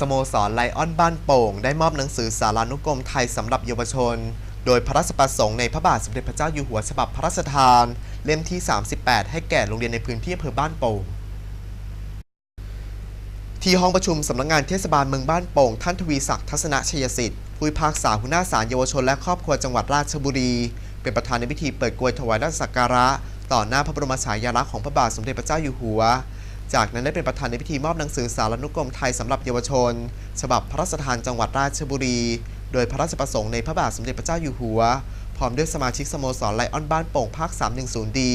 สโมสรไลออนบ้านโป่ง ได้มอบหนังสือสารานุกรมไทยสำหรับเยาวชน โดยพระราชประสงค์ในพระบาทสมเด็จพระเจ้าอยู่หัวฉบับพระราชทาน เล่มที่ 38 ให้แก่โรงเรียนในพื้นที่อำเภอบ้านโป่ง ที่ห้องประชุมสำนักงานเทศบาลเมืองบ้านโป่ง ท่านทวีศักดิ์ทัศนชัยสิทธิ์ผู้พิพากษาหัวหน้าศาลเยาวชนและครอบครัวจังหวัดราชบุรี เป็นประธานในพิธีเปิดกลวยถวายราชสักการะ ต่อหน้าพระบรมฉายาลักษณ์ของพระบาทสมเด็จพระเจ้าอยู่หัว จากนั้นได้เป็นประธานในพิธีมอบหนังสือสารนุกรมไทยสำหรับเยาวชน ฉบับพระราชทานจังหวัดราชบุรี โดยพระราชประสงค์ในพระบาทสมเด็จพระเจ้าอยู่หัว พร้อมด้วยสมาชิกสโมสรไลออนบ้านโป่งภาค 310 ดี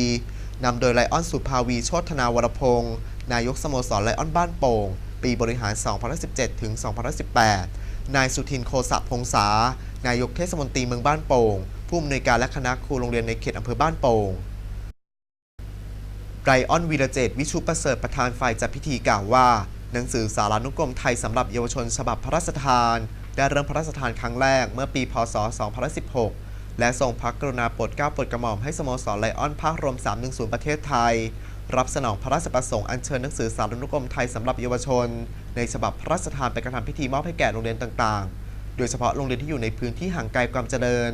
นำโดยไลออนสุภาวีโชตนาวรพงศ์นายกสโมสรไลออนบ้านโป่ง ปีบริหาร 2017 ถึง 2018 นายสุทินโคสะพงษานายกเทศมนตรีเมืองบ้านโป่ง ผู้อำนวยการและคณะครูโรงเรียนในเขตอำเภอบ้านโป่ง ไรออนวีรเจตวิชุประเสริฐประธานฝ่ายจัดพิธีกล่าวว่า หนังสือสารานุกรมไทยสำหรับเยาวชนฉบับพระราชทาน ได้เริ่มพระราชทานครั้งแรกเมื่อปี พศ2016 และทรงพระกรุณาโปรดเกล้าโปรดกระหม่อมให้สโมสรไลออนภาครวม 310 ประเทศไทย รับสนองพระราชประสงค์อัญเชิญหนังสือสารานุกรมไทยสำหรับเยาวชน ในฉบับพระราชทานไปกระทำพิธีมอบให้แก่โรงเรียนต่างๆ โดยเฉพาะโรงเรียนที่อยู่ในพื้นที่ห่างไกลความเจริญ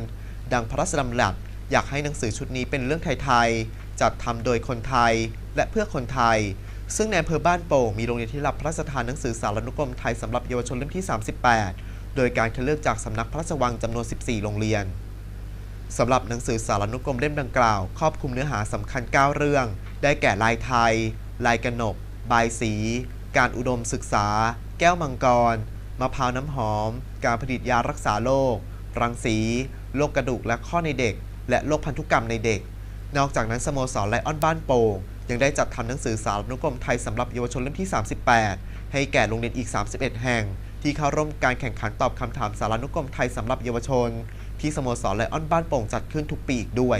ดังพระราชดำรัสอยากให้หนังสือชุดนี้เป็นเรื่องไทยๆ จัดทำโดยคนไทยและเพื่อคนไทย ซึ่งในอำเภอบ้านโป่งมีโรงเรียนที่รับพระราชทานหนังสือสารนุกรมไทยสำหรับเยาวชนเล่มที่ 38 โดยการคัดเลือกจากสำนักพระราชวังจำนวน 14 โรงเรียนสำหรับหนังสือสารนุกรมเล่มดังกล่าว ครอบคลุมเนื้อหาสำคัญ 9 เรื่อง ได้แก่ลายไทย ลายกระหนก บายสี การอุดมศึกษา แก้วมังกร มะพร้าวน้ำหอม การผลิตยารักษาโรค รังสี โรคกระดูกและข้อในเด็ก และโรคพันธุกรรมในเด็ก นอกจากนั้นสโมสรไลออนบ้านโป่งยังได้จัดทำหนังสือสารนุกรมไทยสำหรับเยาวชนเล่มที่ 38 ให้แก่โรงเรียนอีก 31 แห่ง ที่เข้าร่วมการแข่งขันตอบคำถามสารนุกรมไทยสำหรับเยาวชน ที่สโมสรไลออนบ้านโป่งจัดขึ้นทุกปีอีกด้วย